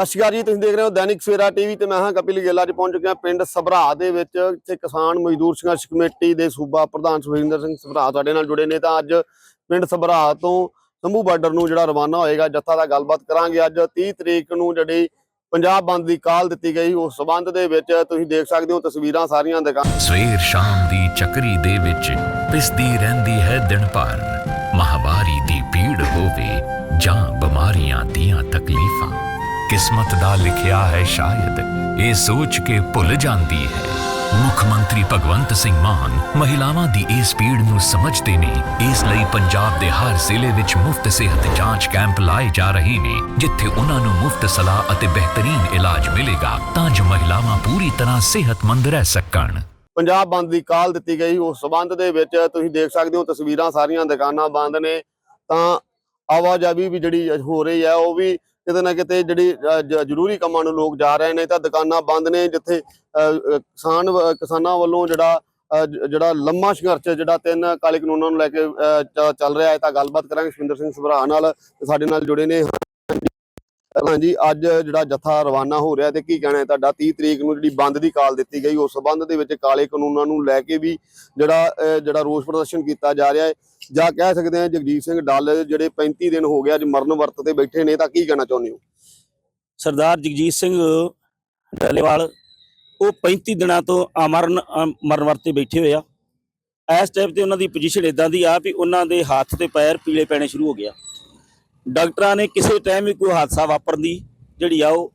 ਸਤਿ ਸ਼੍ਰੀ ਅਕਾਲ ਜੀ, ਤੁਸੀਂ ਦੇਖ ਰਹੇ ਹੋ ਦੈਨਿਕ ਸਵੇਰਾ ਟੀਵੀ ਤੇ ਮੈਂ ਹਾਂ ਕਪਿਲ ਗਿੱਲ। ਅੱਜ ਪਹੁੰਚ ਚੁੱਕਿਆ ਪਿੰਡ ਸਭਰਾ ਦੇ ਵਿੱਚ, ਇੱਥੇ ਕਿਸਾਨ ਮਜ਼ਦੂਰ ਸੰਘਰਸ਼ ਕਮੇਟੀ ਦੇ ਸੂਬਾ ਪ੍ਰਧਾਨ ਸੁਖਵਿੰਦਰ ਸਿੰਘ ਸਭਰਾ ਸਾਡੇ ਨਾਲ ਜੁੜੇ ਨੇ। ਤਾਂ ਅੱਜ ਪਿੰਡ ਸਭਰਾ ਤੋਂ ਸੰਭੂ ਬਾਰਡਰ ਨੂੰ ਜਿਹੜਾ ਰਵਾਨਾ ਹੋਏਗਾ, ਜੱਥਾ ਦਾ ਗੱਲਬਾਤ ਕਰਾਂਗੇ। ਅੱਜ 30 ਤਰੀਕ ਨੂੰ ਜਿਹੜੀ ਪੰਜਾਬ ਬੰਦ ਦੀ ਕਾਲ ਦਿੱਤੀ ਗਈ, ਉਸ ਸਬੰਧ ਦੇ ਵਿੱਚ ਤੁਸੀਂ ਦੇਖ ਸਕਦੇ ਹੋ ਤਸਵੀਰਾਂ ਸਾਰੀਆਂ ਦਿਖਾ ਸਵੇਰ ਸ਼ਾਮ ਦੀ ਚੱਕਰੀ ਦੇ ਵਿੱਚ ਪਿਸਦੀ ਰਹਿੰਦੀ ਹੈ ਦਿਨ ਭਰ। ਮਹਾਵਾਰੀ ਦੀ ਭੀੜ ਹੋਵੇ ਜਾਂ ਬਿਮਾਰੀਆਂ ਦੀਆਂ ਤਕਲੀਫਾਂ। ਕਿਸਮਤ ਦਾ ਲਿਖਿਆ ਹੈ ਸ਼ਾਇਦ। ਇਹ ਸੋਚ ਕੇ ਭੁੱਲ ਜਾਂਦੀ ਹੈ। ਮੁੱਖ ਮੰਤਰੀ ਭਗਵੰਤ ਸਿੰਘ ਮਾਨ ਮਹਿਲਾਵਾਂ ਦੀ ਇਸ ਪੀੜ ਨੂੰ ਸਮਝਦੇ ਨੇ। ਇਸ ਲਈ ਪੰਜਾਬ ਦੇ ਹਰ ਜ਼ਿਲ੍ਹੇ ਵਿੱਚ ਮੁਫਤ ਸਿਹਤ ਜਾਂਚ ਕੈਂਪ ਲਾਏ ਜਾ ਰਹੇ ਨੇ, ਜਿੱਥੇ ਉਹਨਾਂ ਨੂੰ ਮੁਫਤ ਸਲਾਹ ਅਤੇ ਬਿਹਤਰੀਨ ਇਲਾਜ ਮਿਲੇਗਾ, ਤਾਂ ਜੋ ਮਹਿਲਾਵਾਂ ਪੂਰੀ ਤਰ੍ਹਾਂ ਸਿਹਤਮੰਦ ਰਹਿ ਸਕਣ। ਪੰਜਾਬ ਬੰਦ ਦੀ ਕਾਲ ਦਿੱਤੀ ਗਈ। ਉਸ ਸਬੰਧ ਦੇ ਵਿੱਚ ਤੁਸੀਂ ਦੇਖ ਸਕਦੇ ਹੋ, ਤਸਵੀਰਾਂ ਸਾਰੀਆਂ ਦੁਕਾਨਾਂ ਬੰਦ ਨੇ। ਤਾਂ ਆਵਾਜਾਈ ਵੀ ਜਿਹੜੀ ਹੋ ਰਹੀ ਹੈ, ਉਹ ਵੀ ਕਿਤੇ ਨਾ ਕਿਤੇ ਜਿਹੜੀ ਜ਼ਰੂਰੀ ਕੰਮਾਂ ਨੂੰ ਲੋਕ ਜਾ ਰਹੇ ਨੇ ਤਾਂ ਦੁਕਾਨਾਂ ਬੰਦ ਨੇ ਜਿੱਥੇ ਅ, ਕਿਸਾਨ ਕਿਸਾਨਾਂ ਵੱਲੋਂ ਜਿਹੜਾ ਅ, ਜਿਹੜਾ ਲੰਮਾ ਸੰਘਰਸ਼ ਜਿਹੜਾ ਤਿੰਨ ਕਾਲੇ ਕਾਨੂੰਨਾਂ ਨੂੰ ਲੈ ਕੇ ਅ, ਚੱਲ ਰਿਹਾ ਹੈ ਤਾਂ ਗੱਲਬਾਤ ਕਰਾਂਗੇ ਸੁਖਿੰਦਰ ਸਿੰਘ ਸਭਰਾ ਨਾਲ ਸਾਡੇ ਨਾਲ ਜੁੜੇ ਨੇ ਹਾਂਜੀ, ਅੱਜ ਜਿਹੜਾ ਜਥਾ ਰਵਾਨਾ ਹੋ ਰਿਹਾ ਤੇ ਕੀ ਕਹਿਣਾ ਤੁਹਾਡਾ? 30 ਤਰੀਕ ਨੂੰ ਜਿਹੜੀ ਬੰਦ ਦੀ ਕਾਲ ਦਿੱਤੀ ਗਈ, ਉਸ ਸਬੰਧ ਦੇ ਵਿੱਚ ਕਾਲੇ ਕਾਨੂੰਨਾਂ ਨੂੰ ਲੈ ਕੇ ਵੀ ਜਿਹੜਾ ਜਿਹੜਾ ਰੋਸ ਪ੍ਰਦਰਸ਼ਨ ਕੀਤਾ ਜਾ ਰਿਹਾ ਹੈ। ਜਾਂ ਕਹਿ ਸਕਦੇ ਹਾਂ ਜਗਜੀਤ ਸਿੰਘ ਡੱਲ ਜਿਹੜੇ 35 ਦਿਨ ਹੋ ਗਿਆ ਅੱਜ ਮਰਨ ਵਰਤ ਤੇ ਬੈਠੇ ਨੇ, ਤਾਂ ਕੀ ਕਹਿਣਾ ਚਾਹੁੰਦੇ ਹੋ? ਸਰਦਾਰ ਜਗਜੀਤ ਸਿੰਘ ਡੱਲੇਵਾਲ, ਉਹ 35 ਦਿਨਾਂ ਤੋਂ ਅਮਰਨ ਮਰਨ ਵਰਤ ਤੇ ਬੈਠੇ ਹੋਏ ਆ। ਇਸ ਟਾਈਪ ਤੇ ਉਹਨਾਂ ਦੀ ਪੋਜੀਸ਼ਨ ਇਦਾਂ ਦੀ ਆ ਵੀ ਉਹਨਾਂ ਦੇ ਹੱਥ ਤੇ ਪੈਰ ਪੀਲੇ ਪੈਣੇ ਸ਼ੁਰੂ ਹੋ ਗਿਆ ਡਾਕਟਰਾਂ ਨੇ ਕਿਸੇ ਟਾਈਮ ਵੀ ਕੋਈ ਹਾਦਸਾ ਵਾਪਰਨ ਦੀ ਜਿਹੜੀ ਆ ਉਹ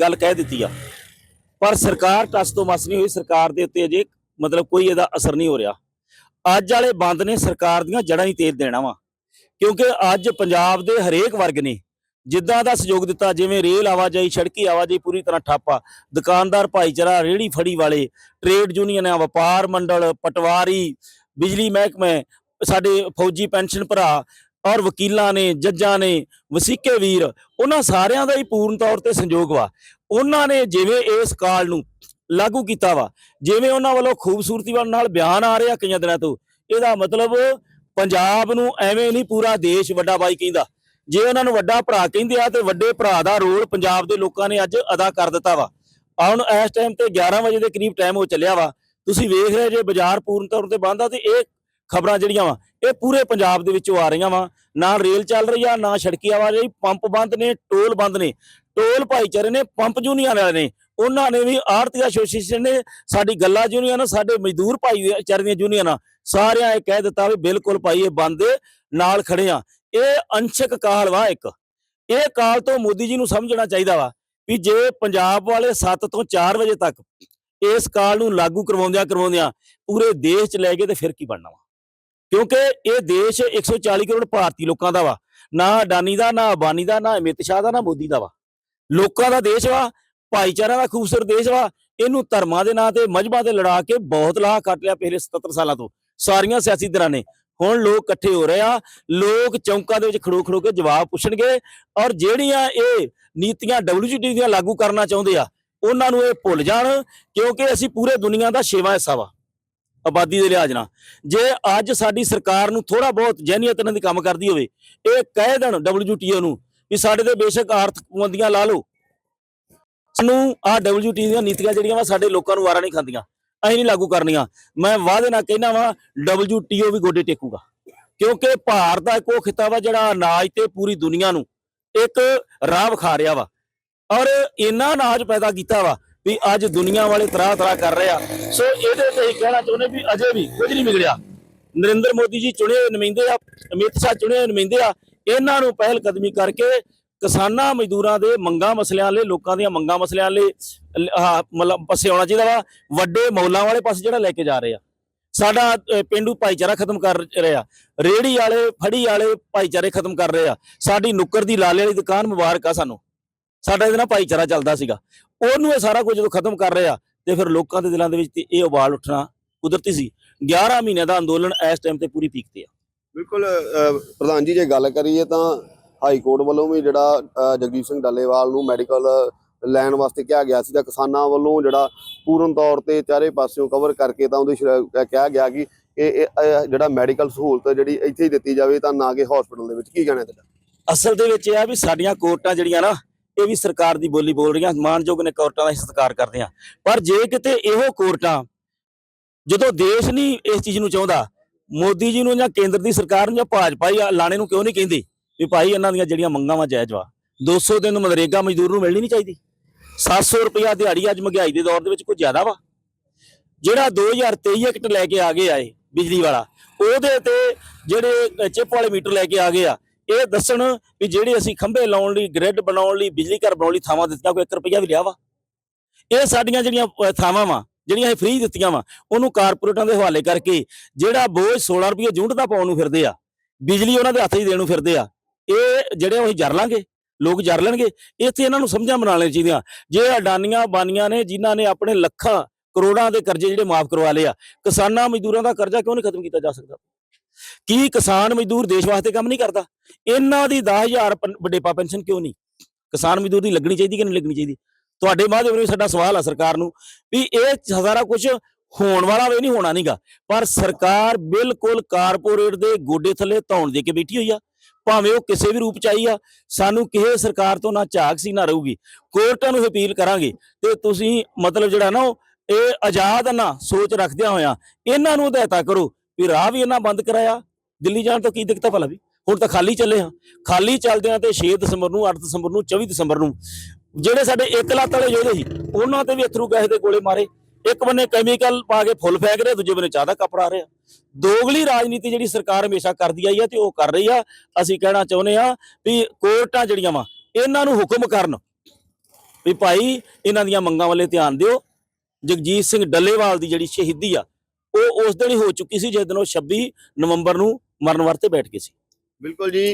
ਗੱਲ ਕਹਿ ਦਿੱਤੀ ਆ। ਪਰ ਸਰਕਾਰ ਟਸ ਤੋਂ ਮਸ ਨਹੀਂ ਹੋਈ। ਸਰਕਾਰ ਦੇ ਉੱਤੇ ਅਜੇ ਮਤਲਬ ਕੋਈ ਇਹਦਾ ਅਸਰ ਨਹੀਂ ਹੋ ਰਿਹਾ। ਅੱਜ ਵਾਲੇ ਬੰਦ ਨੇ ਸਰਕਾਰ ਦੀਆਂ ਜੜ੍ਹਾਂ ਹੀ ਤੇਲ ਦੇਣਾ ਵਾ। ਕਿਉਂਕਿ ਅੱਜ ਪੰਜਾਬ ਦੇ ਹਰੇਕ ਵਰਗ ਨੇ ਜਿੱਦਾਂ ਦਾ ਸਹਿਯੋਗ ਦਿੱਤਾ, ਜਿਵੇਂ ਰੇਲ ਆਵਾਜਾਈ, ਸੜਕੀ ਆਵਾਜਾਈ ਪੂਰੀ ਤਰ੍ਹਾਂ ਠੱਪ ਦੁਕਾਨਦਾਰ ਭਾਈਚਾਰਾ ਰੇੜੀ ਫੜੀ ਵਾਲੇ ਟ੍ਰੇਡ ਯੂਨੀਅਨਾਂ ਵਪਾਰ ਮੰਡਲ, ਪਟਵਾਰੀ, ਬਿਜਲੀ ਮਹਿਕਮੇ, ਸਾਡੇ ਫੌਜੀ ਪੈਨਸ਼ਨ ਭਰਾ ਔਰ ਵਕੀਲਾਂ ਨੇ, ਜੱਜਾਂ ਨੇ, ਵਸੀਕੇ ਵੀਰ, ਉਹਨਾਂ ਸਾਰਿਆਂ ਦਾ ਹੀ ਪੂਰਨ ਤੌਰ ਤੇ ਸੰਯੋਗ ਵਾ। ਉਹਨਾਂ ਨੇ ਜਿਵੇਂ ਇਸ ਕਾਲ ਨੂੰ ਲਾਗੂ ਕੀਤਾ ਵਾ, ਜਿਵੇਂ ਉਹਨਾਂ ਵੱਲੋਂ ਖੂਬਸੂਰਤੀ ਵੱਲ ਨਾਲ ਬਿਆਨ ਆ ਰਿਹਾ ਕਈਆਂ ਦਿਨਾਂ ਤੋਂ, ਇਹਦਾ ਮਤਲਬ ਪੰਜਾਬ ਨੂੰ ਐਵੇਂ ਨਹੀਂ ਪੂਰਾ ਦੇਸ਼ ਵੱਡਾ ਬਾਈ ਕਹਿੰਦਾ। ਜੇ ਉਹਨਾਂ ਨੂੰ ਵੱਡਾ ਭਰਾ ਕਹਿੰਦੇ ਆ ਤੇ ਵੱਡੇ ਭਰਾ ਦਾ ਰੋਲ ਪੰਜਾਬ ਦੇ ਲੋਕਾਂ ਨੇ ਅੱਜ ਅਦਾ ਕਰ ਦਿੱਤਾ ਵਾ। ਹੁਣ ਇਸ ਟਾਈਮ ਤੇ 11 ਵਜੇ ਦੇ ਕਰੀਬ ਟਾਈਮ ਹੋ ਚੱਲਿਆ ਵਾ। ਤੁਸੀਂ ਵੇਖ ਰਹੇ ਜੇ ਬਾਜ਼ਾਰ ਪੂਰਨ ਤੌਰ ਤੇ ਬੰਦ ਆ ਤੇ ਇਹ ਖਬਰਾਂ ਜਿਹੜੀਆਂ ਵਾ, ਇਹ ਪੂਰੇ ਪੰਜਾਬ ਦੇ ਵਿੱਚੋਂ ਆ ਰਹੀਆਂ ਵਾ। ਨਾ ਰੇਲ ਚੱਲ ਰਹੀ ਆ, ਨਾ ਸੜਕੀ ਆਵਾਜਾਈ ਪੰਪ ਬੰਦ ਨੇ, ਟੋਲ ਬੰਦ ਨੇ। ਟੋਲ ਭਾਈਚਾਰੇ ਨੇ, ਪੰਪ ਯੂਨੀਅਨ ਵਾਲੇ ਨੇ। ਉਹਨਾਂ ਨੇ ਵੀ ਆੜਤੀ ਐਸੋਸੀਏਸ਼ਨ ਨੇ ਸਾਡੀ ਗੱਲਾਂ ਯੂਨੀਅਨ, ਸਾਡੇ ਮਜ਼ਦੂਰ ਭਾਈਚਾਰੇ ਦੀਆਂ ਯੂਨੀਅਨਾਂ ਸਾਰਿਆਂ ਇਹ ਕਹਿ ਦਿੱਤਾ ਵੀ ਬਿਲਕੁਲ ਭਾਈ ਇਹ ਬੰਦ ਨਾਲ ਖੜੇ ਆ। ਇਹ ਅੰਸ਼ਕ ਕਾਲ ਵਾ ਇੱਕ। ਇਹ ਕਾਲ ਤੋਂ ਮੋਦੀ ਜੀ ਨੂੰ ਸਮਝਣਾ ਚਾਹੀਦਾ ਵਾ ਵੀ ਜੇ ਪੰਜਾਬ ਵਾਲੇ 7 ਤੋਂ 4 ਵਜੇ ਤੱਕ ਇਸ ਕਾਲ ਨੂੰ ਲਾਗੂ ਕਰਵਾਉਂਦਿਆਂ ਕਰਵਾਉਂਦਿਆਂ ਪੂਰੇ ਦੇਸ਼ 'ਚ ਲੈ ਗਏ ਤੇ ਫਿਰ ਕੀ ਬਣਨਾ ਵਾ? ਕਿਉਂਕਿ ਇਹ ਦੇਸ਼ 140 ਕਰੋੜ ਭਾਰਤੀ ਲੋਕਾਂ ਦਾ ਵਾ। ਨਾ ਅਡਾਨੀ ਦਾ, ਨਾ ਅਬਾਨੀ ਦਾ, ਨਾ ਅਮਿਤ ਸ਼ਾਹ ਦਾ, ਨਾ ਮੋਦੀ ਦਾ ਵਾ। ਲੋਕਾਂ ਦਾ ਦੇਸ਼ ਵਾ ਭਾਈਚਾਰਾ ਦਾ ਖੂਬਸੂਰਤ ਦੇਸ਼ ਵਾ। ਇਹਨੂੰ ਧਰਮਾਂ ਦੇ ਨਾਂ ਤੇ ਮਜਬਾਂ ਤੇ ਲੜਾ ਕੇ ਬਹੁਤ ਲਾਹ ਕੱਟ ਲਿਆ ਪਿਛਲੇ 77 ਸਾਲਾਂ ਤੋਂ। ਸਾਰੀਆਂ ਸਿਆਸੀ ਧਿਰਾਂ ਨੇ। ਹੁਣ ਲੋਕ ਇਕੱਠੇ ਹੋ ਰਹੇ ਆ। ਲੋਕ ਚੌਂਕਾਂ ਦੇ ਵਿੱਚ ਖੜੋ ਖੜੋ ਕੇ ਜਵਾਬ ਪੁੱਛਣਗੇ। ਔਰ ਜਿਹੜੀਆਂ ਇਹ ਨੀਤੀਆਂ WGT ਦੀਆਂ ਲਾਗੂ ਕਰਨਾ ਚਾਹੁੰਦੇ ਆ, ਉਹਨਾਂ ਨੂੰ ਇਹ ਭੁੱਲ ਜਾਣ। ਕਿਉਂਕਿ ਅਸੀਂ ਪੂਰੇ ਦੁਨੀਆ ਦਾ ਛੇਵਾਂ ਹਿੱਸਾ ਵਾ। ਆਬਾਦੀ ਦੇ ਲਿਹਾਜ਼ ਨਾਲ। ਜੇ ਅੱਜ ਸਾਡੀ ਸਰਕਾਰ ਨੂੰ ਥੋੜਾ ਬਹੁਤ ਜਹਿਨੀਅਤ ਨਾਲ ਦੀ ਕੰਮ ਕਰਦੀ ਹੋਵੇ, ਇਹ ਕਹਿ ਦੇਣ WTO ਨੂੰ ਵੀ ਸਾਡੇ ਤੇ ਬੇਸ਼ੱਕ ਆਰਥਿਕ ਪਾਬੰਦੀਆਂ ਲਾ ਲਓ। ਸਾਨੂੰ ਆਹ WTO ਦੀਆਂ ਨੀਤੀਆਂ ਜਿਹੜੀਆਂ ਵਾ ਸਾਡੇ ਲੋਕਾਂ ਨੂੰ ਵਾਰਾ ਨਹੀਂ ਖਾਂਦੀਆਂ। ਅਸੀਂ ਨਹੀਂ ਲਾਗੂ ਕਰਨੀਆਂ। ਮੈਂ ਵਾਅਦੇ ਨਾਲ ਕਹਿਣਾ ਵਾ WTO ਵੀ ਗੋਡੇ ਟੇਕੂਗਾ। ਕਿਉਂਕਿ ਭਾਰਤ ਦਾ ਇੱਕ ਉਹ ਖਿੱਤਾ ਵਾ ਜਿਹੜਾ ਅਨਾਜ ਤੇ ਪੂਰੀ ਦੁਨੀਆ ਨੂੰ ਇੱਕ ਰਾਹ ਵਿਖਾ ਰਿਹਾ ਵਾ। ਔਰ ਇੰਨਾ ਅਨਾਜ ਪੈਦਾ ਕੀਤਾ ਵਾ ਵੀ ਅੱਜ ਦੁਨੀਆ ਵਾਲੇ ਤਰਾ ਤਰਾ ਕਰ ਰਹੇ ਆ। ਸੋ ਇਹਦੇ ਤੇ ਹੀ ਕਹਿਣਾ ਚਾਹੁੰਦੇ ਵੀ ਅਜੇ ਵੀ ਕੁਝ ਨਹੀਂ ਵਿਗੜਿਆ। ਨਰਿੰਦਰ ਮੋਦੀ ਜੀ ਚੁਣੇ ਹੋਏ ਨੁਮਾਇੰਦੇ ਆ ਅਮਿਤ ਸ਼ਾਹ ਚੁਣੇ ਹੋਏ ਨੁਮਾਇੰਦੇ ਆ ਇਹਨਾਂ ਨੂੰ ਪਹਿਲ ਕਦਮੀ ਕਰਕੇ ਕਿਸਾਨਾਂ ਮਜ਼ਦੂਰਾਂ ਦੇ ਮੰਗਾਂ ਮਸਲਿਆਂ ਲਈ ਲੋਕਾਂ ਦੀਆਂ ਮੰਗਾਂ ਮਸਲਿਆਂ ਲਈ ਮਤਲਬ ਪਾਸੇ ਆਉਣਾ ਚਾਹੀਦਾ ਵਾ। ਵੱਡੇ ਮੌਲਾਂ ਵਾਲੇ ਪਾਸੇ ਜਿਹੜਾ ਲੈ ਕੇ ਜਾ ਰਹੇ ਆ। ਸਾਡਾ ਅ, ਪੇਂਡੂ ਭਾਈਚਾਰਾ ਖਤਮ ਕਰ ਰਿਹਾ। ਆ ਰੇੜੀ ਵਾਲੇ ਫੜੀ ਵਾਲੇ ਭਾਈਚਾਰੇ ਖਤਮ ਕਰ ਰਹੇ ਆ। ਸਾਡੀ ਨੁੱਕਰ ਦੀ ਲਾਲੇ ਵਾਲੀ ਦੁਕਾਨ ਮੁਬਾਰਕ ਆ ਸਾਨੂੰ। ਸਾਡਾ ਇਹਦੇ ਨਾਲ ਭਾਈਚਾਰਾ ਚੱਲਦਾ ਸੀਗਾ। ਉਹਨੂੰ ਇਹ ਸਾਰਾ ਕੁਝ ਜਦੋਂ ਖਤਮ ਕਰ ਰਹੇ ਤੇ ਫਿਰ ਲੋਕਾਂ ਦੇ ਦਿਲਾਂ ਦੇ ਵਿੱਚ ਤੇ ਇਹ ਉਬਾਲ ਉੱਠਣਾ ਕੁਦਰਤੀ ਸੀ। 11 ਮਹੀਨਿਆਂ ਦਾ ਅੰਦੋਲਨ ਇਸ ਟਾਈਮ ਤੇ ਪੂਰੀ ਪੀਕ ਤੇ ਆ। ਬਿਲਕੁਲ ਪ੍ਰਧਾਨ ਜੀ ਜੇ ਗੱਲ ਕਰੀਏ ਤਾਂ ਹਾਈ ਕੋਰਟ ਵੱਲੋਂ ਵੀ ਜਿਹੜਾ ਜਗਜੀਤ ਸਿੰਘ ਡੱਲੇਵਾਲ ਨੂੰ ਮੈਡੀਕਲ ਲੈਣ ਵਾਸਤੇ ਕਿਹਾ ਗਿਆ ਸੀ ਤਾਂ ਕਿਸਾਨਾਂ ਵੱਲੋਂ ਜਿਹੜਾ ਪੂਰਨ ਤੌਰ ਤੇ ਚਾਰੇ ਪਾਸਿਓਂ ਕਵਰ ਕਰਕੇ ਤਾਂ ਉਹਦੇ ਕਿਹਾ ਗਿਆ ਕਿ ਇਹ ਜਿਹੜਾ ਮੈਡੀਕਲ ਸਹੂਲਤ ਜਿਹੜੀ ਇੱਥੇ ਹੀ ਦਿੱਤੀ ਜਾਵੇ ਤਾਂ ਨਾ ਕਿ ਹਸਪੀਟਲ ਦੇ ਵਿੱਚ। ਕੀ ਕਹਿਣਾ ਤੁਹਾਡਾ? ਅਸਲ ਦੇ ਵਿੱਚ ਇਹ ਆ ਵੀ ਸਾਡੀਆਂ ਕੋਰਟਾਂ ਜਿਹੜੀਆਂ ਨਾ ਇਹ ਵੀ ਸਰਕਾਰ ਦੀ ਬੋਲੀ ਬੋਲ ਰਹੀਆਂ, ਮਾਨਯੋਗ ਨੇ ਕੋਰਟਾਂ ਦਾ ਸਤਿਕਾਰ ਕਰਦੇ ਆ ਪਰ ਜੇ ਕਿਤੇ ਇਹੋ ਕੋਰਟਾਂ ਜਦੋਂ ਦੇਸ਼ ਨਹੀਂ ਇਸ ਚੀਜ਼ ਨੂੰ ਚਾਹੁੰਦਾ, ਮੋਦੀ ਜੀ ਨੂੰ ਜਾਂ ਕੇਂਦਰ ਦੀ ਸਰਕਾਰ ਨੂੰ ਜਾਂ ਭਾਜਪਾ ਹੀ ਲਾਣੇ ਨੂੰ ਕਿਉਂ ਨਹੀਂ ਕਹਿੰਦੀ ਵੀ ਭਾਈ ਇਹਨਾਂ ਦੀਆਂ ਜਿਹੜੀਆਂ ਮੰਗਾਂ ਵਾ ਜਾਇਜ਼ ਵਾ 200 ਦਿਨ ਮਨਰੇਗਾ ਮਜ਼ਦੂਰ ਨੂੰ ਮਿਲਣੀ ਨਹੀਂ ਚਾਹੀਦੀ। 700 ਰੁਪਇਆ ਦਿਹਾੜੀ ਅੱਜ ਮਹਿੰਗਾਈ ਦੇ ਦੌਰ ਦੇ ਵਿੱਚ ਕੋਈ ਜ਼ਿਆਦਾ ਵਾ। ਜਿਹੜਾ 2023 ਐਕਟ ਲੈ ਕੇ ਆ ਗਏ ਆਏ ਬਿਜਲੀ ਵਾਲਾ, ਉਹਦੇ ਤੇ ਜਿਹੜੇ ਚਿੱਪ ਵਾਲੇ ਮੀਟਰ ਲੈ ਕੇ ਆ ਗਏ ਆ ਇਹ ਦੱਸਣ ਵੀ ਜਿਹੜੇ ਅਸੀਂ ਖੰਭੇ ਲਾਉਣ ਲਈ ਗ੍ਰਿਡ ਬਣਾਉਣ ਲਈ, ਬਿਜਲੀ ਘਰ ਬਣਾਉਣ ਲਈ ਥਾਵਾਂ ਦਿੱਤੀਆਂ, ਕੋਈ 1 ਰੁਪਇਆ ਵੀ ਲਿਆ ਵਾ। ਇਹ ਸਾਡੀਆਂ ਜਿਹੜੀਆਂ ਥਾਵਾਂ ਵਾ, ਜਿਹੜੀਆਂ ਇਹ ਫ੍ਰੀ ਦਿੱਤੀਆਂ ਵਾ, ਉਹਨੂੰ ਕਾਰਪੋਰੇਟਾਂ ਦੇ ਹਵਾਲੇ ਕਰਕੇ ਜਿਹੜਾ ਬੋਝ 16 ਰੁਪਏ ਯੂਨਿਟ ਦਾ ਪਾਉਣ ਨੂੰ ਫਿਰਦੇ ਆ, ਬਿਜਲੀ ਉਹਨਾਂ ਦੇ ਹੱਥ 'ਚ ਦੇਣ ਨੂੰ ਫਿਰਦੇ ਆ, ਇਹ ਜਿਹੜੇ ਉਹ ਜਰ ਲਾਂਗੇ, ਲੋਕ ਜਰ ਲੈਣਗੇ, ਇੱਥੇ ਇਹਨਾਂ ਨੂੰ ਸਮਝਾਂ ਬਣਾ ਚਾਹੀਦੀਆਂ। ਜੇ ਅਡਾਨੀਆਂ ਬਾਨੀਆਂ ਨੇ ਜਿਨ੍ਹਾਂ ਨੇ ਆਪਣੇ ਲੱਖਾਂ ਕਰੋੜਾਂ ਦੇ ਕਰਜ਼ੇ ਜਿਹੜੇ ਮਾਫ ਕਰਵਾ ਲਏ ਆ, ਕਿਸਾਨਾਂ ਮਜ਼ਦੂਰਾਂ ਦਾ ਕਰਜ਼ਾ ਕਿਉਂ ਨਹੀਂ ਖਤਮ ਕੀਤਾ ਜਾ ਸਕਦਾ? ਕੀ ਕਿਸਾਨ ਮਜ਼ਦੂਰ ਦੇਸ਼ ਵਾਸਤੇ ਕੰਮ ਨਹੀਂ ਕਰਦਾ? ਇਹਨਾਂ ਦੀ 10000 ਪਨ- ਵੱਡੇਪਾ ਪੈਨਸ਼ਨ ਕਿਉਂ ਨਹੀਂ? ਕਿਸਾਨ ਮਜ਼ਦੂਰ ਦੀ ਲੱਗਣੀ ਚਾਹੀਦੀ ਕਿ ਨਹੀਂ ਲੱਗਣੀ ਚਾਹੀਦੀ? ਤੁਹਾਡੇ ਮਾਧਿਅਮ ਰਾਹੀਂ ਸਾਡਾ ਸਵਾਲ ਆ ਸਰਕਾਰ ਨੂੰ ਵੀ ਇਹ ਸਾਰਾ ਕੁਝ ਹੋਣ ਵਾਲਾ ਵੇ ਨਹੀਂ, ਹੋਣਾ ਨਹੀਂਗਾ ਪਰ ਸਰਕਾਰ ਬਿਲਕੁਲ ਕਾਰਪੋਰੇਟ ਦੇ ਗੋਡੇ ਥੱਲੇ ਧੌਣ ਦੇ ਕੇ ਬੈਠੀ ਹੋਈ ਆ। ਭਾਵੇਂ ਉਹ ਕਿਸੇ ਵੀ ਰੂਪ ਚ ਆਈ ਆ, ਸਾਨੂੰ ਕਿਸੇ ਸਰਕਾਰ ਤੋਂ ਨਾ ਝਾਕ ਸੀ, ਨਾ ਰਹੂਗੀ। ਕੋਰਟਾਂ ਨੂੰ ਅਪੀਲ ਕਰਾਂਗੇ ਤੇ ਤੁਸੀਂ ਮਤਲਬ ਜਿਹੜਾ ਨਾ ਉਹ, ਇਹ ਆਜ਼ਾਦ ਨਾ ਸੋਚ ਰੱਖਦਿਆਂ ਹੋਇਆਂ, ਇਹਨਾਂ ਨੂੰ ਹਦਾਇਤਾਂ ਕਰੋ ਵੀ ਰਾਹ ਵੀ ਇਹਨਾਂ ਬੰਦ ਕਰਾਇਆ, ਦਿੱਲੀ ਜਾਣ ਤੋਂ ਕੀ ਦਿੱਕਤ ਆ ਭਲਾ ਵੀ? ਹੁਣ ਤਾਂ ਖਾਲੀ ਚੱਲੇ ਹਾਂ। ਖਾਲੀ ਚੱਲਦਿਆਂ ਤੇ 6 ਦਸੰਬਰ ਨੂੰ 8 ਦਸੰਬਰ ਨੂੰ 24 ਦਸੰਬਰ ਨੂੰ ਜਿਹੜੇ ਸਾਡੇ ਇੱਕ ਲੱਤ ਵਾਲੇ ਯੋਧੇ ਸੀ, ਉਹਨਾਂ ਤੇ ਵੀ ਅਥਰੂ ਗੈਸ ਦੇ ਗੋਲੇ ਮਾਰੇ। ਇੱਕ ਬੰਨੇ ਕੈਮੀਕਲ ਪਾ ਕੇ ਫੁੱਲ ਫੈਕ ਰਿਹਾ, ਦੂਜੇ ਬੰਨੇ ਚਾਹ ਦਾ ਕੱਪ ਆ ਰਿਹਾ। ਦੋਗਲੀ ਰਾਜਨੀਤੀ ਜਿਹੜੀ ਸਰਕਾਰ ਹਮੇਸ਼ਾ ਕਰਦੀ ਆਈ ਆ ਤੇ ਉਹ ਕਰ ਰਹੀ ਆ। ਅਸੀਂ ਕਹਿਣਾ ਚਾਹੁੰਦੇ ਆ ਵੀ ਕੋਰਟਾਂ ਜਿਹੜੀਆਂ ਵਾ, ਇਹਨਾਂ ਨੂੰ ਹੁਕਮ ਕਰਨ ਵੀ ਭਾਈ, ਇਹਨਾਂ ਦੀਆਂ ਮੰਗਾਂ ਵੱਲੇ ਧਿਆਨ ਦਿਓ। ਜਗਜੀਤ ਸਿੰਘ ਡੱਲੇਵਾਲ ਦੀ ਜਿਹੜੀ ਸ਼ਹੀਦੀ ਆ ਉਹ ਉਸ ਦਿਨ ਹੀ ਹੋ ਚੁੱਕੀ ਸੀ ਜਿਸ ਦਿਨ ਉਹ 26 ਨਵੰਬਰ ਨੂੰ ਮਰਨ ਵਰਤੇ ਬੈਠ ਗਏ ਸੀ। ਬਿਲਕੁਲ ਜੀ,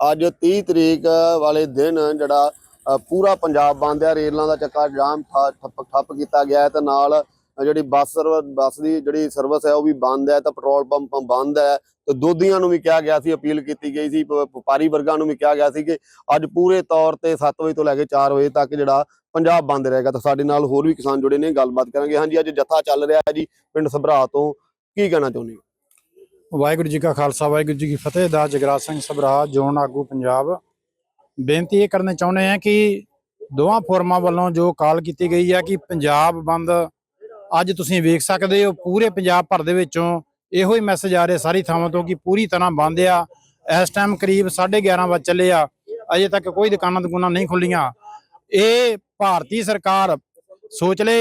ਅੱਜ 30 ਤਰੀਕ ਵਾਲੇ ਦਿਨ ਜਿਹੜਾ ਪੂਰਾ ਪੰਜਾਬ ਬੰਦ ਹੈ ਰੇਲਾਂ ਦਾ ਚੱਕਾ ਜਾਮ ਠੱਪ ਠੱਪ ਕੀਤਾ ਗਿਆ ਹੈ ਤੇ ਨਾਲ ਜਿਹੜੀ ਬੱਸ ਬੱਸ ਦੀ ਜਿਹੜੀ ਸਰਵਿਸ ਹੈ ਉਹ ਵੀ ਬੰਦ ਹੈ ਤਾਂ ਪੈਟਰੋਲ ਪੰਪ ਬੰਦ ਹੈ ਤੇ ਦੋਧੀਆਂ ਨੂੰ ਵੀ ਕਿਹਾ ਗਿਆ ਸੀ, ਅਪੀਲ ਕੀਤੀ ਗਈ ਸੀ ਵਪਾਰੀ ਵਰਗਾਂ ਨੂੰ ਵੀ ਕਿਹਾ ਗਿਆ ਸੀ ਕਿ ਅੱਜ ਪੂਰੇ ਤੌਰ ਤੇ 7 ਵਜੇ ਤੋਂ ਲੈ ਕੇ 4 ਵਜੇ ਤੱਕ ਜਿਹੜਾ ਪੰਜਾਬ ਬੰਦ ਰਹੇਗਾ ਤਾਂ ਸਾਡੇ ਨਾਲ ਹੋਰ ਵੀ ਕਿਸਾਨ ਜੁੜੇ ਨੇ, ਗੱਲਬਾਤ ਕਰਾਂਗੇ। ਹਾਂਜੀ, ਅੱਜ ਜੱਥਾ ਚੱਲ ਰਿਹਾ ਹੈ ਜੀ ਪਿੰਡ ਸਭਰਾ ਤੋਂ। ਕੀ ਕਹਿਣਾ ਚਾਹੁੰਦੇ ਹੋ? ਵਾਹਿਗੁਰੂ ਜੀ ਕਾ ਖਾਲਸਾ, ਵਾਹਿਗੁਰੂ ਜੀ ਕੀ ਫਤਿਹ। ਦਾ ਜਗਰਾਜ ਸਿੰਘ ਸਭਰਾ, ਜੋਨ ਆਗੂ ਪੰਜਾਬ। ਬੇਨਤੀ ਇਹ ਕਰਨਾ ਚਾਹੁੰਦੇ ਹਾਂ ਕਿ ਦੋਵਾਂ ਫੋਰਮਾਂ ਵੱਲੋਂ ਜੋ ਕਾਲ ਕੀਤੀ ਗਈ ਹੈ ਕਿ ਪੰਜਾਬ ਬੰਦ ਅੱਜ ਤੁਸੀਂ ਵੇਖ ਸਕਦੇ ਹੋ, ਪੂਰੇ ਪੰਜਾਬ ਭਰ ਦੇ ਵਿੱਚੋਂ ਇਹੋ ਹੀ ਮੈਸੇਜ ਆ ਰਿਹਾ ਸਾਰੀ ਥਾਵਾਂ ਤੋਂ ਕਿ ਪੂਰੀ ਤਰ੍ਹਾਂ ਬੰਦ ਆ। ਇਸ ਟਾਈਮ ਕਰੀਬ 11:30 ਵਜੇ ਚੱਲੇ ਆ। ਅਜੇ ਤੱਕ ਕੋਈ ਦੁਕਾਨਾਂ ਦੁਕਾਨਾਂ ਨਹੀਂ ਖੁੱਲੀਆਂ। ਇਹ ਭਾਰਤੀ ਸਰਕਾਰ ਸੋਚ ਲੇ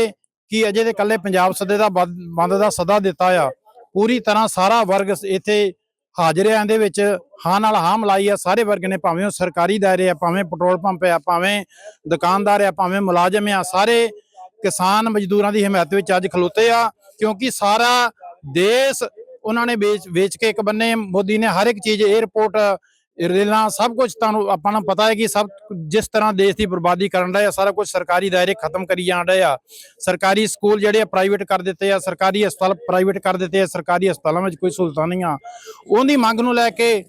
ਕਿ ਅਜੇ ਦੇ ਕੱਲੇ ਪੰਜਾਬ ਸੱਦੇ ਦਾ ਬੰਦ ਦਾ ਸੱਦਾ ਦਿੱਤਾ ਆ। ਪੂਰੀ ਤਰ੍ਹਾਂ ਸਾਰਾ ਵਰਗ ਇੱਥੇ ਹਾਜ਼ਰ ਹੈ ਵਿੱਚ ਹਾਂ ਨਾਲ ਹਾਂ ਮਲਾਈ ਆ। ਸਾਰੇ ਵਰਗ ਨੇ ਭਾਵੇਂ ਉਹ ਸਰਕਾਰੀ ਦਾਇਰੇ ਆ, ਭਾਵੇਂ ਪੈਟਰੋਲ ਪੰਪ ਆ, ਭਾਵੇਂ ਦੁਕਾਨਦਾਰ ਆ, ਭਾਵੇਂ ਮੁਲਾਜ਼ਮ ਆ, ਸਾਰੇ ਕਿਸਾਨ ਮਜ਼ਦੂਰਾਂ ਦੀ ਹਮਾਇਤ ਵਿੱਚ ਅੱਜ ਖਲੋਤੇ ਆ। ਕਿਉਂਕਿ ਸਾਰਾ ਦੇਸ਼ ਉਹਨਾਂ ਨੇ ਵੇਚ ਵੇਚ ਕੇ ਇੱਕ ਬੰਨੇ, ਮੋਦੀ ਨੇ ਹਰ ਇੱਕ ਚੀਜ਼ 에어ਪੋਰਟ ਰੇਲਾਂ ਸਭ ਕੁਝ ਤੁਹਾਨੂੰ ਆਪਾਂ ਨੂੰ ਪਤਾ ਹੈ ਕਿ ਸਭ ਜਿਸ ਤਰ੍ਹਾਂ ਦੇਸ਼ ਦੀ ਬਰਬਾਦੀ ਕਰਨ ਦਾ ਸਾਰਾ ਕੁਝ ਸਰਕਾਰੀ ਦਾਇਰੇ ਖਤਮ ਕਰੀ ਜਾਣ ਰਹੇ ਆ। ਸਰਕਾਰੀ ਸਕੂਲ ਜਿਹੜੇ ਪ੍ਰਾਈਵੇਟ ਕਰ ਦਿੱਤੇ ਆ, ਸਰਕਾਰੀ ਹਸਪਤਾਲ ਪ੍ਰਾਈਵੇਟ ਕਰ ਦਿੱਤੇ ਆ, ਸਰਕਾਰੀ ਹਸਪਤਾਲਾਂ ਵਿੱਚ ਕੋਈ ਸਹੂਲਤਾਂ ਨਹੀਂ ਆ। ਉਹਦੀ ਮੰਗ ਨੂੰ ਲੈ ਕੇ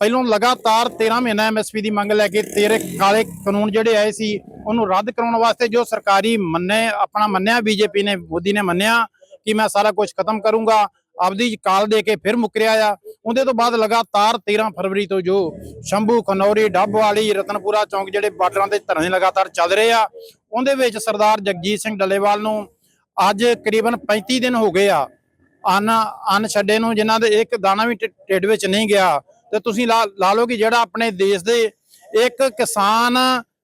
ਪਹਿਲੋਂ ਲਗਾਤਾਰ 13 ਮਹੀਨਾ ਐਮਐਸਪੀ ਦੀ ਮੰਗ ਲੈ ਕੇ ਤੇਰੇ ਕਾਲੇ ਕਾਨੂੰਨ ਜਿਹੜੇ ਆਏ ਸੀ, ਉਹਨੂੰ ਰੱਦ ਕਰਾਉਣ ਵਾਸਤੇ ਜੋ ਸਰਕਾਰੀ ਮੰਨੇ, ਆਪਣਾ ਮੰਨਿਆ ਬੀਜੇਪੀ ਨੇ, ਮੋਦੀ ਨੇ ਮੰਨਿਆ ਕਿ ਮੈਂ ਸਾਰਾ ਕੁਝ ਖਤਮ ਕਰੂੰਗਾ। ਆਪਦੀ ਕਾਲ ਦੇ ਕੇ ਫਿਰ ਮੁਕਰਿਆ ਆ। ਉਹਦੇ ਤੋਂ ਬਾਅਦ ਲਗਾਤਾਰ 13 ਫਰਵਰੀ ਤੋਂ ਜੋ ਸ਼ੰਭੂ, ਖਨੌਰੀ ਡੱਬ ਵਾਲੀ ਰਤਨਪੁਰਾ ਚੌਂਕ ਜਿਹੜੇ ਬਾਰਡਰਾਂ ਤੇ ਧਰਨੇ ਲਗਾਤਾਰ ਚੱਲ ਰਹੇ ਆ, ਉਹਦੇ ਵਿੱਚ ਸਰਦਾਰ ਜਗਜੀਤ ਸਿੰਘ ਡੱਲੇਵਾਲ ਨੂੰ ਅੱਜ ਕਰੀਬਨ 35 ਦਿਨ ਹੋ ਗਏ ਆ। ਅੰਨ ਅੰਨ ਛੱਡੇ ਨੂੰ ਜਿਨ੍ਹਾਂ ਦੇ ਇੱਕ ਦਾਣਾ ਵੀ ਢਿੱਡ ਵਿੱਚ ਨਹੀਂ ਗਿਆ। ਤੇ ਤੁਸੀਂ ਲਾ ਲਾ ਲਓ ਕਿ ਜਿਹੜਾ ਆਪਣੇ ਦੇਸ਼ ਦੇ ਇੱਕ ਕਿਸਾਨ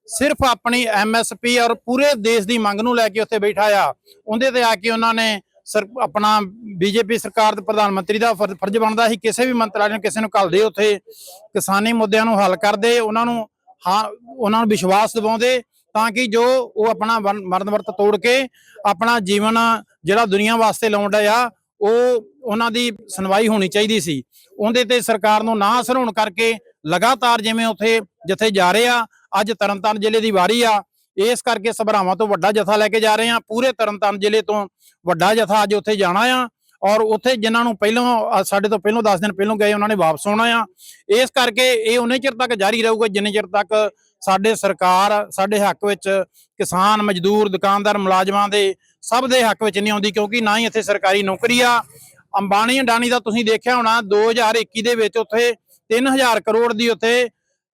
ਸਿਰਫ ਆਪਣੀ ਐਮਐਸਪੀ ਔਰ ਪੂਰੇ ਦੇਸ਼ ਦੀ ਮੰਗ ਨੂੰ ਲੈ ਕੇ ਉੱਥੇ ਬੈਠਾ ਆ, ਉਹਦੇ ਤੇ ਆ ਕੇ ਉਹਨਾਂ ਨੇ ਸਰ, ਆਪਣਾ ਬੀਜੇਪੀ ਸਰਕਾਰ ਦੇ ਪ੍ਰਧਾਨ ਮੰਤਰੀ ਦਾ ਫਰਜ਼ ਬਣਦਾ ਸੀ ਕਿਸੇ ਵੀ ਮੰਤਰਾਲੇ ਨੂੰ ਕਿਸੇ ਨੂੰ ਘੱਲਦੇ ਉੱਥੇ, ਕਿਸਾਨੀ ਮੁੱਦਿਆਂ ਨੂੰ ਹੱਲ ਕਰਦੇ, ਉਹਨਾਂ ਨੂੰ ਹਾਂ, ਉਹਨਾਂ ਨੂੰ ਵਿਸ਼ਵਾਸ ਦਿਵਾਉਂਦੇ ਤਾਂ ਕਿ ਜੋ ਉਹ ਆਪਣਾ ਮਰਨ ਵਰਤ ਤੋੜ ਕੇ ਆਪਣਾ ਜੀਵਨ ਜਿਹੜਾ ਦੁਨੀਆ ਵਾਸਤੇ ਲਾਉਂਦਾ ਆ, ਉਹ ਉਹਨਾਂ ਦੀ ਸੁਣਵਾਈ ਹੋਣੀ ਚਾਹੀਦੀ ਸੀ। ਉਹਦੇ ਤੇ ਸਰਕਾਰ ਨੂੰ ਨਾ ਅਸਰ ਹੋਣ ਕਰਕੇ ਲਗਾਤਾਰ ਜਿਵੇਂ ਉੱਥੇ, ਜਿੱਥੇ ਜਾ ਰਹੇ ਆ, ਅੱਜ ਤਰਨਤਾਰਨ ਜ਼ਿਲ੍ਹੇ ਦੀ ਵਾਰੀ ਆ ਇਸ ਕਰਕੇ ਸਭਰਾਵਾਂ ਤੋਂ ਵੱਡਾ ਜਥਾ ਲੈ ਕੇ ਜਾ ਰਹੇ ਹਾਂ। ਪੂਰੇ ਤਰਨਤਾਰਨ ਜ਼ਿਲ੍ਹੇ ਤੋਂ ਵੱਡਾ ਜਥਾ ਅੱਜ ਉੱਥੇ ਜਾਣਾ ਆ ਔਰ ਉੱਥੇ ਜਿਨ੍ਹਾਂ ਨੂੰ ਪਹਿਲਾਂ ਸਾਡੇ ਤੋਂ ਪਹਿਲਾਂ 10 ਦਿਨ ਪਹਿਲਾਂ ਗਏ ਉਹਨਾਂ ਨੇ ਵਾਪਸ ਆਉਣਾ ਆ। ਇਸ ਕਰਕੇ ਇਹ ਉਨੇ ਚਿਰ ਤੱਕ ਜਾਰੀ ਰਹੂਗਾ ਜਿੰਨੇ ਚਿਰ ਤੱਕ ਸਾਡੇ ਸਰਕਾਰ, ਸਾਡੇ ਹੱਕ ਵਿੱਚ ਕਿਸਾਨ, ਮਜ਼ਦੂਰ, ਦੁਕਾਨਦਾਰ, ਮੁਲਾਜ਼ਮਾਂ ਦੇ ਸਭ ਦੇ ਹੱਕ ਵਿੱਚ ਨਹੀਂ ਆਉਂਦੀ ਕਿਉਂਕਿ ਨਾ ਹੀ ਇੱਥੇ ਸਰਕਾਰੀ ਨੌਕਰੀ ਆ। ਅੰਬਾਨੀ, ਅਡਾਨੀ ਦਾ ਤੁਸੀਂ ਦੇਖਿਆ ਹੋਣਾ 2021 ਦੇ ਵਿੱਚ ਉੱਥੇ 3000 ਕਰੋੜ ਦੀ ਉੱਥੇ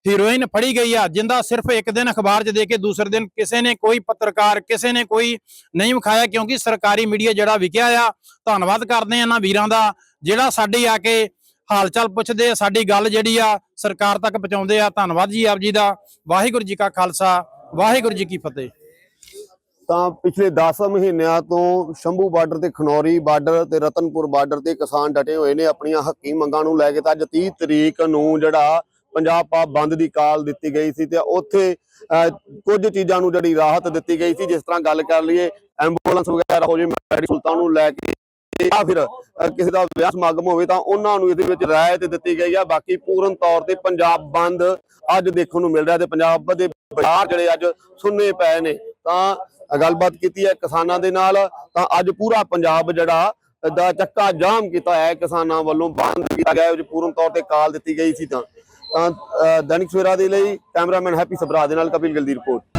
ਹੀਰੋਇਨ ਫੜੀ ਗਈ ਆ, ਜਿੰਦਾ ਸਿਰਫ ਇੱਕ ਦਿਨ ਅਖਬਾਰ 'ਚ ਦੇ ਕੇ ਦੂਸਰੇ ਦਿਨ ਕਿਸੇ ਨੇ ਕੋਈ ਪੱਤਰਕਾਰ, ਕਿਸੇ ਨੇ ਕੋਈ ਨਹੀਂ ਵਿਖਾਇਆ ਕਿਉਂਕਿ ਸਰਕਾਰੀ ਮੀਡੀਆ ਜਿਹੜਾ ਵਿਕਿਆ ਆ, ਧੰਨਵਾਦ ਕਰਦੇ ਆ ਇਹਨਾਂ ਵੀਰਾਂ ਦਾ, ਜਿਹੜਾ ਸਾਡੀ ਆ ਕੇ ਹਾਲ ਪੁੱਛਦੇ ਆ, ਸਾਡੀ ਗੱਲ ਜਿਹੜੀ ਆ, ਸਰਕਾਰ ਤੱਕ ਪਹੁੰਚਾਉਂਦੇ ਆ। ਧੰਨਵਾਦ ਜੀ ਆਪ ਜੀ ਦਾ। ਵਾਹਿਗੁਰੂ ਜੀ ਕਾ ਖਾਲਸਾ, ਵਾਹਿਗੁਰੂ ਜੀ ਕੀ ਫਤਿਹ। ਤਾਂ ਪਿਛਲੇ 10 ਮਹੀਨਿਆਂ ਤੋਂ ਸ਼ੰਭੂ ਬਾਰਡਰ ਤੇ ਖਨੌਰੀ ਬਾਰਡਰ ਤੇ ਰਤਨਪੁਰ ਬਾਰਡਰ ਤੇ ਕਿਸਾਨ ਡਟੇ ਹੋਏ ਨੇ, ਆਪਣੀਆਂ ਹੱਕੀ ਮੰਗਾਂ ਨੂੰ ਲੈ ਕੇ ਤਾਂ ਅੱਜ 30 ਤਰੀਕ ਨੂੰ ਜਿਹੜਾ ਪੰਜਾਬ ਪਾ ਬੰਦ ਦੀ ਕਾਲ ਦਿੱਤੀ ਗਈ ਸੀ ਤੇ ਉੱਥੇ ਅਹ, ਕੁਝ ਚੀਜ਼ਾਂ ਨੂੰ ਜਿਹੜੀ ਰਾਹਤ ਦਿੱਤੀ ਗਈ ਸੀ ਜਿਸ ਤਰ੍ਹਾਂ ਗੱਲ ਕਰ ਲਈਏ ਐਂਬੂਲੈਂਸ ਵਗੈਰਾ ਹੋ ਜੇ ਮੈਡੀਕਲ ਸਹੂਲਤਾਂ ਨੂੰ ਲੈ ਕੇ ਜਾਂ ਫਿਰ ਕਿਸੇ ਦਾ ਵਿਆਹ ਸਮਾਗਮ ਹੋਵੇ ਤਾਂ ਉਹਨਾਂ ਨੂੰ ਇਹਦੇ ਵਿੱਚ ਰਾਇਤ ਦਿੱਤੀ ਗਈ ਆ। ਬਾਕੀ ਪੂਰਨ ਤੌਰ ਤੇ ਪੰਜਾਬ ਬੰਦ ਅੱਜ ਦੇਖਣ ਨੂੰ ਮਿਲ ਰਿਹਾ ਤੇ ਪੰਜਾਬ ਦੇ ਬਾਜ਼ਾਰ ਜਿਹੜੇ ਅੱਜ ਸੁੰਨੇ ਪਏ ਨੇ। ਤਾਂ ਗੱਲਬਾਤ ਕੀਤੀ ਹੈ ਕਿਸਾਨਾਂ ਦੇ ਨਾਲ ਤਾਂ ਅੱਜ ਪੂਰਾ ਪੰਜਾਬ ਜਿਹੜਾ ਦਾ ਚੱਕਾ ਜਾਮ ਕੀਤਾ ਹੈ ਕਿਸਾਨਾਂ ਵੱਲੋਂ ਬੰਦ ਕੀਤਾ ਗਿਆ ਪੂਰਨ ਤੌਰ ਤੇ ਕਾਲ ਦਿੱਤੀ ਗਈ ਸੀ ਤਾਂ। ਤਾਂ ਦੈਨਿਕ ਸਵੇਰਾ ਦੇ ਲਈ ਕੈਮਰਾਮੈਨ ਹੈਪੀ ਸਬਰਾ ਦੇ ਨਾਲ ਕਪਿਲ ਗਿੱਲ ਦੀ ਰਿਪੋਰਟ।